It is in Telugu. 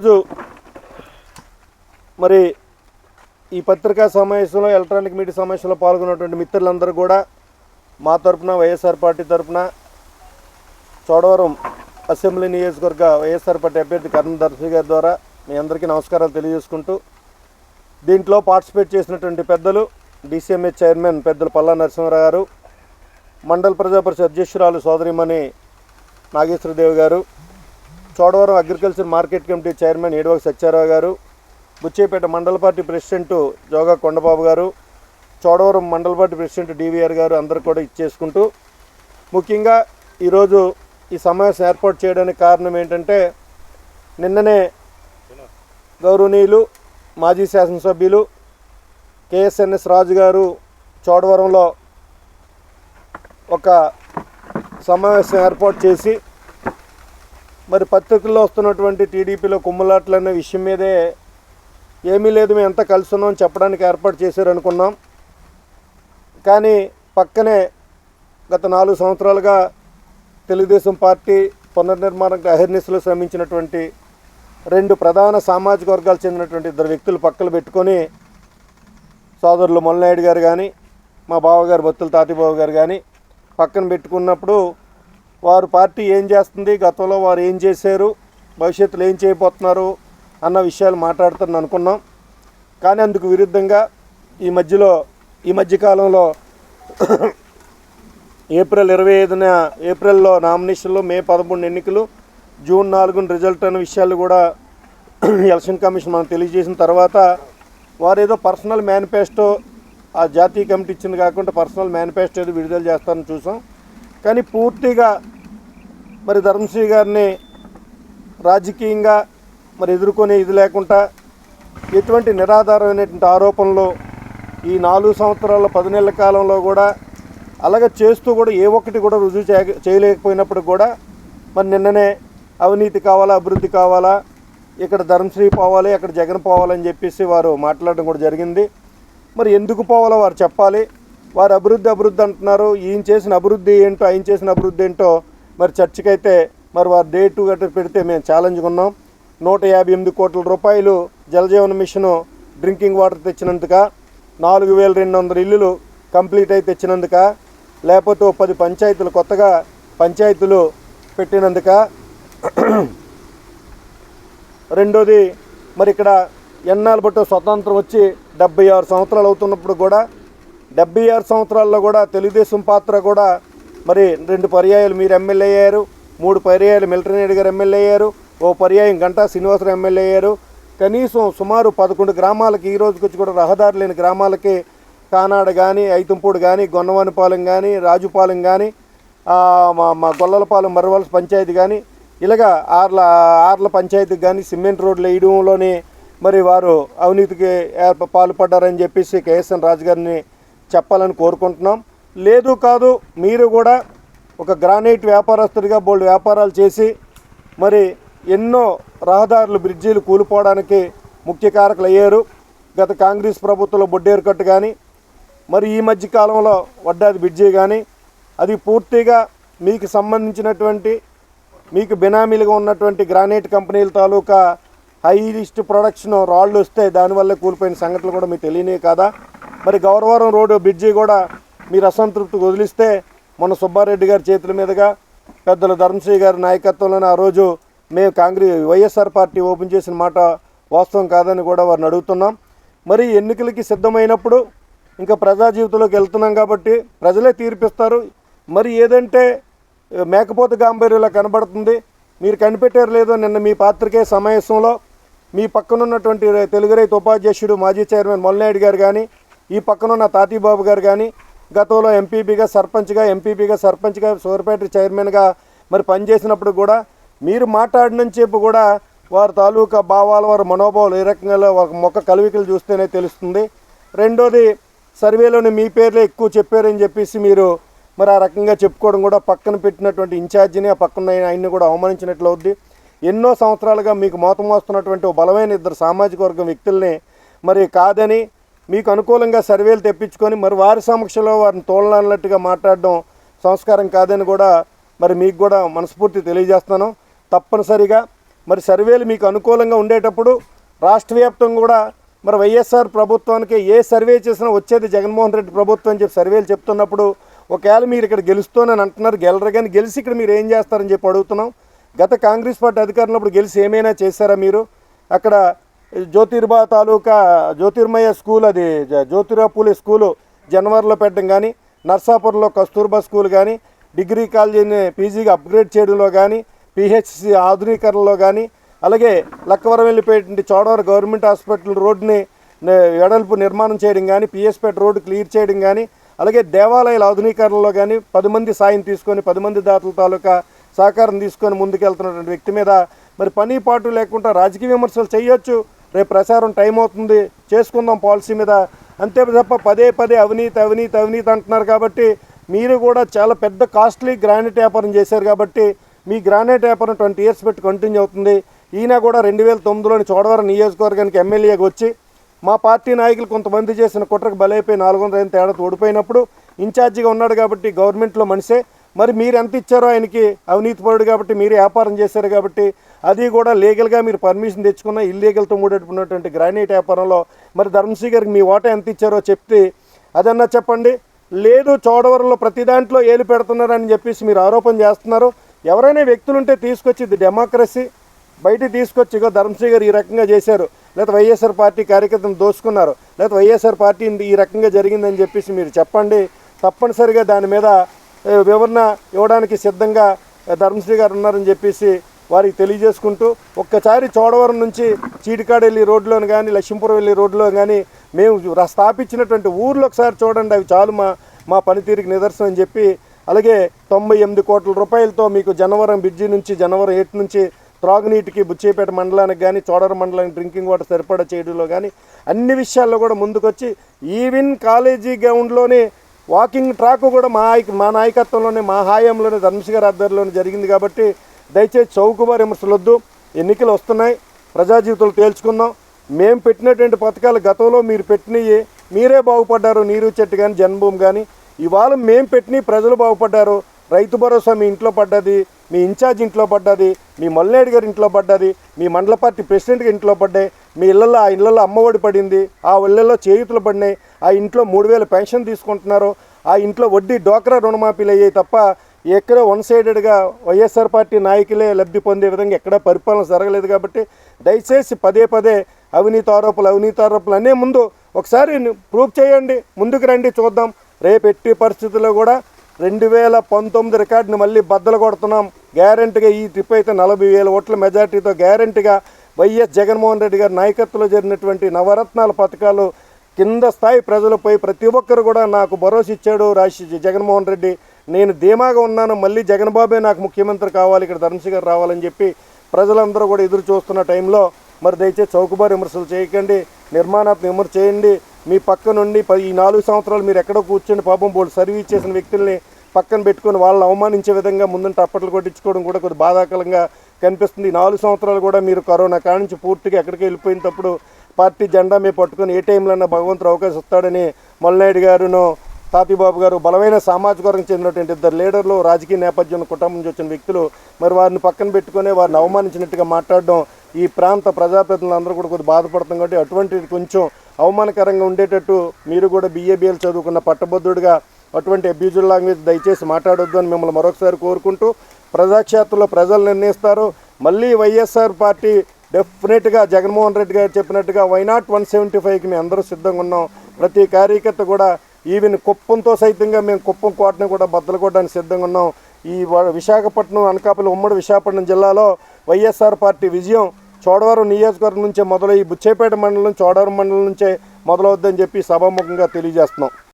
ఈరోజు మరి ఈ పత్రికా సమావేశంలో ఎలక్ట్రానిక్ మీడియా సమావేశంలో పాల్గొన్నటువంటి మిత్రులందరూ కూడా మా తరపున వైఎస్ఆర్ పార్టీ తరపున చోడవరం అసెంబ్లీ నియోజకవర్గ వైఎస్ఆర్ పార్టీ అభ్యర్థి కరణ్ దర్శి గారి ద్వారా మీ అందరికీ నమస్కారాలు తెలియజేసుకుంటూ దీంట్లో పార్టిసిపేట్ చేసినటువంటి పెద్దలు డిసిఎంఏ చైర్మన్ పెద్దలు పల్లా నరసింహారావు గారు మండల ప్రజాపరిషత్ అధ్యక్షురాలు సోదరిమణి Nageswaradevi garu Chodavaram agriculture market committee chairman Eduvaka Satyarao garu Buchepeta మండల పార్టీ ప్రెసిడెంట్ జోగా కొండబాబు గారు చోడవరం మండల పార్టీ ప్రెసిడెంట్ డివిఆర్ గారు అందరు కూడా ఇచ్చేసుకుంటూ ముఖ్యంగా ఈరోజు ఈ సమావేశం ఏర్పాటు చేయడానికి కారణం ఏంటంటే నిన్ననే గౌరవనీయులు మాజీ శాసనసభ్యులు కేఎస్ఎన్ఎస్ రాజు గారు చోడవరంలో ఒక సమావేశం ఏర్పాటు చేసి మరి పత్రికల్లో వస్తున్నటువంటి టీడీపీలో కుమ్ములాట్లు అనే విషయం మీదే ఏమీ లేదు మేము ఎంత కలిసి ఉన్నాం చెప్పడానికి ఏర్పాటు చేశారు అనుకున్నాం కానీ పక్కనే గత నాలుగు సంవత్సరాలుగా తెలుగుదేశం పార్టీ పునర్నిర్మాణకు అహర్నిశలు శ్రమించినటువంటి రెండు ప్రధాన సామాజిక వర్గాలు చెందినటువంటి ఇద్దరు వ్యక్తులు పక్కలు పెట్టుకొని సోదరులు మొల్లనాయుడు గారు కానీ మా బావగారు బొత్తుల తాతిబాబు గారు కానీ పక్కన పెట్టుకున్నప్పుడు వారు పార్టీ ఏం చేస్తుంది గతంలో వారు ఏం చేశారు భవిష్యత్తులో ఏం చేయబోతున్నారు అన్న విషయాలు మాట్లాడుతారని అనుకున్నాం. కానీ అందుకు విరుద్ధంగా ఈ మధ్యలో ఈ మధ్యకాలంలో ఏప్రిల్ ఇరవై ఐదున ఏప్రిల్లో నామినేషన్లు మే పదమూడు ఎన్నికలు జూన్ నాలుగున రిజల్ట్ అనే విషయాలు కూడా ఎలక్షన్ కమిషన్ మనకు తెలియజేసిన తర్వాత వారు ఏదో పర్సనల్ మేనిఫెస్టో ఆ జాతీయ కమిటీ ఇచ్చింది కాకుండా పర్సనల్ మేనిఫెస్టో ఏదో విడుదల చేస్తారని చూసాం. కానీ పూర్తిగా మరి ధర్మశ్రీ గారిని రాజకీయంగా మరి ఎదుర్కొనే ఇది లేకుండా ఎటువంటి నిరాధారమైనటువంటి ఆరోపణలు ఈ నాలుగు సంవత్సరాల పది నెలల కాలంలో కూడా అలాగే చేస్తూ కూడా ఏ ఒక్కటి కూడా రుజువు చేయ చేయలేకపోయినప్పుడు కూడా మరి నిన్ననే అవినీతి కావాలా అభివృద్ధి కావాలా ఇక్కడ ధర్మశ్రీ పోవాలి అక్కడ జగన్ పోవాలని చెప్పేసి వారు మాట్లాడడం కూడా జరిగింది. మరి ఎందుకు పోవాలో వారు చెప్పాలి. వారు అభివృద్ధి అభివృద్ధి అంటున్నారు. ఈయన చేసిన అభివృద్ధి ఏంటో ఆయన చేసిన అభివృద్ధి ఏంటో మరి చర్చకైతే మరి వారు డేటు గట్రా పెడితే మేము ఛాలెంజ్గా ఉన్నాం నూట యాభై ఎనిమిది కోట్ల రూపాయలు జలజీవన మిషన్ డ్రింకింగ్ వాటర్ తెచ్చినందుక నాలుగు వేల రెండు వందల ఇల్లులు కంప్లీట్ అయి తెచ్చినందుక లేకపోతే ఓ పది పంచాయతీలు కొత్తగా పంచాయతీలు పెట్టినందుక రెండోది మరి ఇక్కడ ఎన్నాళ్ళు బట్టి స్వతంత్రం వచ్చి డెబ్బై ఆరు సంవత్సరాలు అవుతున్నప్పుడు కూడా డెబ్బై ఆరు సంవత్సరాల్లో కూడా తెలుగుదేశం పాత్ర కూడా మరి రెండు పర్యాయాలు మీరు ఎమ్మెల్యే అయ్యారు మూడు పర్యాయాలు మిలిటరీ నాయుడు గారు ఎమ్మెల్యే అయ్యారు ఓ పర్యాయం గంటా శ్రీనివాసరావు ఎమ్మెల్యే అయ్యారు. కనీసం సుమారు పదకొండు గ్రామాలకి ఈ రోజుకి వచ్చి కూడా రహదారి లేని గ్రామాలకి కానాడ కానీ ఐతంపూడి కానీ గొన్నవానిపాలెం కానీ రాజుపాలెం కానీ మా మా గొల్లలపాలెం మర్రవలస పంచాయతీ కానీ ఇలాగా ఆర్ల ఆర్ల పంచాయతీకి కానీ సిమెంట్ రోడ్లు వేయడంలోనే మరి వారు అవినీతికి ఏర్ప- పాల్పడ్డారని చెప్పేసి కేఎస్ఎన్ రాజు గారిని చెప్పాలని కోరుకుంటున్నాం. లేదు కాదు మీరు కూడా ఒక గ్రానైట్ వ్యాపారస్తుడిగా బోల్డ్ వ్యాపారాలు చేసి మరి ఎన్నో రహదారులు బ్రిడ్జీలు కూలిపోవడానికి ముఖ్య కారకులు అయ్యారు. గత కాంగ్రెస్ ప్రభుత్వంలో బొడ్డేరుకట్టు కానీ మరి ఈ మధ్య కాలంలో వడ్డాది బ్రిడ్జి కానీ అది పూర్తిగా మీకు సంబంధించినటువంటి మీకు బినామీలుగా ఉన్నటువంటి గ్రానైట్ కంపెనీల తాలూకా హై లిస్ట్ ప్రొడక్షన్ రాళ్ళు వస్తే దానివల్ల కూలిపోయిన సంగతులు కూడా మీకు తెలియనివి కదా? మరి గౌరవరం రోడ్డు బ్రిడ్జి కూడా మీరు అసంతృప్తి వదిలిస్తే మన సుబ్బారెడ్డి గారి చేతుల మీదుగా పెద్దల ధర్మశ్రీ గారి నాయకత్వంలోనే ఆ రోజు మేము కాంగ్రెస్ వైఎస్ఆర్ పార్టీ ఓపెన్ చేసిన మాట వాస్తవం కాదని కూడా వారిని అడుగుతున్నాం. మరి ఎన్నికలకి సిద్ధమైనప్పుడు ఇంకా ప్రజా జీవితంలోకి వెళ్తున్నాం కాబట్టి ప్రజలే తీర్పిస్తారు. మరి ఏదంటే మేకపోత గాంభీర్యంలో కనబడుతుంది. మీరు కనిపెట్టారు లేదో నిన్న మీ పాత్రికే సమావేశంలో మీ పక్కనున్నటువంటి తెలుగు రైతు ఉపాధ్యక్షుడు మాజీ చైర్మన్ మొల్లనాయుడు గారు కానీ ఈ పక్కనున్న తాతీబాబు గారు కానీ గతంలో ఎంపీపీగా సర్పంచ్గా ఎంపీపీగా సర్పంచ్గా సూర్పేట చైర్మన్గా మరి పనిచేసినప్పుడు కూడా మీరు మాట్లాడిన చెప్పు కూడా వారి తాలూకా భావాలు వారి మనోభావాలు ఏ రకంగా ఒక మొక్క కలవికలు చూస్తేనే తెలుస్తుంది. రెండోది సర్వేలోని మీ పేర్లే ఎక్కువ చెప్పారని చెప్పేసి మీరు మరి ఆ రకంగా చెప్పుకోవడం కూడా పక్కన పెట్టినటువంటి ఇన్ఛార్జిని ఆ పక్కన ఆయన్ని కూడా అవమానించినట్లు అవుద్ది. ఎన్నో సంవత్సరాలుగా మీకు మోతం మోస్తున్నటువంటి బలమైన ఇద్దరు సామాజిక వర్గం వ్యక్తుల్ని మరి కాదని మీకు అనుకూలంగా సర్వేలు తెప్పించుకొని మరి వారి సమక్షంలో వారిని తోలనన్నట్టుగా మాట్లాడడం సంస్కారం కాదని కూడా మరి మీకు కూడా మనస్ఫూర్తి తెలియజేస్తాను తప్పనిసరిగా మరి సర్వేలు మీకు అనుకూలంగా ఉండేటప్పుడు రాష్ట్ర వ్యాప్తంగా కూడా మరి వైఎస్ఆర్ ప్రభుత్వానికి ఏ సర్వే చేసినా వచ్చేది జగన్మోహన్ రెడ్డి ప్రభుత్వం అని చెప్పి సర్వేలు చెప్తున్నప్పుడు ఒకవేళ మీరు ఇక్కడ గెలుస్తూనని అంటున్నారు గెలరు కానీ గెలిచి ఇక్కడ మీరు ఏం చేస్తారని చెప్పి అడుగుతున్నాం. గత కాంగ్రెస్ పార్టీ అధికారంలో అప్పుడు గెలిచి ఏమైనా చేశారా మీరు? అక్కడ జ్యోతిర్బా తాలూకా జ్యోతిర్మయ స్కూల్ అది జ- పూలే స్కూలు జనవరిలో పెట్టడం కానీ నర్సాపురంలో కస్తూర్బా స్కూల్ కానీ డిగ్రీ కాలేజీని పీజీగా అప్గ్రేడ్ చేయడంలో కానీ పిహెచ్సి ఆధునీకరణలో కానీ అలాగే లక్కవరం వెళ్ళిపోయేటువంటి చోడవరం గవర్నమెంట్ హాస్పిటల్ రోడ్ని ఎడల్పు వెడల్పు నిర్మాణం చేయడం కానీ పిఎస్పేట రోడ్డు క్లియర్ చేయడం కానీ అలాగే దేవాలయాల ఆధునీకరణలో కానీ పది మంది సాయం తీసుకొని పది మంది దాతల తాలూకా సహకారం తీసుకొని ముందుకెళ్తున్నటువంటి వ్యక్తి మీద మరి పని పాటు లేకుండా రాజకీయ విమర్శలు చేయొచ్చు. రేపు ప్రసారం టైం అవుతుంది చేసుకుందాం పాలసీ మీద. అంతే తప్ప పదే పదే అవినీతి అవినీతి అవినీతి అంటున్నారు కాబట్టి మీరు కూడా చాలా పెద్ద కాస్ట్లీ గ్రానైట్ వ్యాపారం చేశారు కాబట్టి మీ గ్రానైట్ వ్యాపారం ట్వంటీ ఇయర్స్ పెట్టి కంటిన్యూ అవుతుంది. ఈయన కూడా రెండు వేల తొమ్మిదిలోని చోడవరం నియోజకవర్గానికి ఎమ్మెల్యేగా వచ్చి మా పార్టీ నాయకులు కొంతమంది చేసిన కుట్రకు బలైపోయి నాలుగు వందల ఐదు తేడా ఓడిపోయినప్పుడు ఇన్ఛార్జిగా ఉన్నాడు కాబట్టి గవర్నమెంట్లో మనిషే. మరి మీరు ఎంత ఇచ్చారో ఆయనకి అవినీతి పరుడు కాబట్టి మీరు వ్యాపారం చేశారు కాబట్టి అది కూడా లీగల్గా మీరు పర్మిషన్ తెచ్చుకున్న ఇల్లీగల్తో మూడెట్టుకున్నటువంటి గ్రానైట్ వ్యాపారంలో మరి ధర్మశ్రీ గారికి మీ ఓట ఎంత ఇచ్చారో చెప్తే అదన్నా చెప్పండి. లేదు చోడవరంలో ప్రతి దాంట్లో ఏలు పెడుతున్నారని చెప్పేసి మీరు ఆరోపణ చేస్తున్నారు. ఎవరైనా వ్యక్తులుంటే తీసుకొచ్చి ఇది డెమోక్రసీ బయట తీసుకొచ్చి ఇగో ధర్మశ్రీ గారు ఈ రకంగా చేశారు. లేదా వైఎస్ఆర్ పార్టీ కార్యకర్తను దోసుకున్నారు. లేదా వైఎస్ఆర్ పార్టీ ఈ రకంగా జరిగిందని చెప్పేసి మీరు చెప్పండి. తప్పనిసరిగా దాని మీద వివరణ ఇవ్వడానికి సిద్ధంగా ధర్మశ్రీ గారు ఉన్నారని చెప్పేసి వారికి తెలియజేసుకుంటూ ఒక్కసారి చోడవరం నుంచి చీటికాడ వెళ్ళి రోడ్లోని కానీ లక్ష్మీపురం వెళ్ళి రోడ్లో కానీ మేము స్థాపించినటువంటి ఊర్లో ఒకసారి చూడండి అవి చాలు మా మా పనితీరుకి నిదర్శనం అని చెప్పి అలాగే తొంభై ఎనిమిది కోట్ల రూపాయలతో మీకు జనవరం బ్రిడ్జి నుంచి జనవరం ఎయిట్ నుంచి త్రాగునీటికి బుచ్చేపేట మండలానికి కానీ చోడవరం మండలానికి డ్రింకింగ్ వాటర్ సరిపడా చేయడంలో కానీ అన్ని విషయాల్లో కూడా ముందుకొచ్చి ఈవెన్ కాలేజీ గ్రౌండ్లోనే వాకింగ్ ట్రాక్ కూడా మా మా నాయకత్వంలోనే మా హాయంలోనే ధర్మశ్రీ ఆధ్వర్యంలోనే జరిగింది కాబట్టి దయచేసి చౌకబా విమర్శలొద్దు. ఎన్నికలు వస్తున్నాయి. ప్రజా జీవితంలో తేల్చుకుందాం. మేము పెట్టినటువంటి పథకాలు గతంలో మీరు పెట్టినవి మీరే బాగుపడ్డారు నీరు చెట్టు కానీ జన్మభూమి కానీ ఇవాళ మేము పెట్టినవి ప్రజలు బాగుపడ్డారు. రైతు భరోసా మీ ఇంట్లో పడ్డది. మీ ఇన్ఛార్జ్ ఇంట్లో పడ్డది. మీ మల్లేడు గారి ఇంట్లో పడ్డది. మీ మండల పార్టీ ప్రెసిడెంట్ ఇంట్లో పడ్డాయి. మీ ఇళ్ళల్లో ఆ ఇళ్ళల్లో అమ్మఒడి పడింది. ఆ ఇళ్ళల్లో చేయుతులు పడినాయి. ఆ ఇంట్లో మూడు వేల పెన్షన్ తీసుకుంటున్నారు. ఆ ఇంట్లో వడ్డీ డోక్రా రుణమాఫీలు అయ్యాయి తప్ప ఎక్కడో వన్ సైడెడ్గా వైఎస్ఆర్ పార్టీ నాయకులే లబ్ధి పొందే విధంగా ఎక్కడ పరిపాలన జరగలేదు కాబట్టి దయచేసి పదే పదే అవినీతి ఆరోపణలు అవినీతి ఆరోపణలు అనే ముందు ఒకసారి ప్రూఫ్ చేయండి ముందుకు రండి చూద్దాం. రేపు ఎట్టి పరిస్థితుల్లో కూడా రెండు వేల పంతొమ్మిది రికార్డుని మళ్ళీ బద్దలు కొడుతున్నాం. గ్యారంటీగా ఈ ట్రిప్ అయితే నలభై వేల ఓట్ల మెజార్టీతో గ్యారంటీగా వైఎస్ జగన్మోహన్ రెడ్డి గారి నాయకత్వంలో జరిగినటువంటి నవరత్నాల పథకాలు కింద స్థాయి ప్రజలపై ప్రతి ఒక్కరు కూడా నాకు భరోసా ఇచ్చాడు రాశి జగన్మోహన్ రెడ్డి. నేను ధీమాగా ఉన్నాను మళ్ళీ జగన్ బాబే నాకు ముఖ్యమంత్రి కావాలి ఇక్కడ ధర్మశ్రీ గారు రావాలని చెప్పి ప్రజలందరూ కూడా ఎదురు చూస్తున్న టైంలో మరి దయచేసి చౌకబారు విమర్శలు చేయకండి నిర్మాణాత్మక విమర్శ చేయండి. మీ పక్క నుండి పది ఈ నాలుగు సంవత్సరాలు మీరు ఎక్కడో కూర్చొని పాపం బోర్డు సర్వీస్ చేసిన వ్యక్తుల్ని పక్కన పెట్టుకొని వాళ్ళని అవమానించే విధంగా ముందుంటే అప్పట్లు కొట్టించుకోవడం కూడా కొద్ది బాధాకరంగా కనిపిస్తుంది. నాలుగు సంవత్సరాలు కూడా మీరు కరోనా కానించి పూర్తిగా ఎక్కడికి వెళ్ళిపోయినప్పుడు పార్టీ జెండా మీద పట్టుకొని ఏ టైంలో భగవంతుడు అవకాశం ఇస్తాడని మల్లనాయుడు గారును తాతిబాబు గారు బలమైన సామాజిక వర్గం చెందినటువంటి ఇద్దరు లీడర్లు రాజకీయ నేపథ్యం కుటుంబం నుంచి వచ్చిన వ్యక్తులు. మరి వారిని పక్కన పెట్టుకొని వారిని అవమానించినట్టుగా మాట్లాడడం ఈ ప్రాంత ప్రజాప్రతినిధులందరూ కూడా కొద్దిగా బాధపడుతుంది కాబట్టి అటువంటిది కొంచెం అవమానకరంగా ఉండేటట్టు మీరు కూడా బీఏబీఎల్ చదువుకున్న పట్టభద్రుడిగా అటువంటి అబ్యూజుల్ లాంగ్వేజ్ దయచేసి మాట్లాడొద్దు అని మిమ్మల్ని మరొకసారి కోరుకుంటూ ప్రజాక్షేత్రంలో ప్రజలు నిర్ణయిస్తారు. మళ్ళీ వైఎస్ఆర్ పార్టీ డెఫినెట్గా జగన్మోహన్ రెడ్డి గారు చెప్పినట్టుగా వైనాట్ వన్ సెవెంటీ ఫైవ్కి మేము అందరూ సిద్ధంగా ఉన్నాం. ప్రతి కార్యకర్త కూడా ఈవెన్ కుప్పంతో సైతంగా మేము కుప్పం కోటను కూడా బద్దలు కొట్టడానికి సిద్ధంగా ఉన్నాం. ఈ వ- విశాఖపట్నం అనకాపల్లి ఉమ్మడి విశాఖపట్నం జిల్లాలో వైఎస్ఆర్ పార్టీ విజయం చోడవరం నియోజకవర్గం నుంచే మొదలై బుచ్చేపేట మండలం చోడవరం మండలం నుంచే మొదలవుద్దని చెప్పి సభాముఖంగా తెలియజేస్తున్నాం.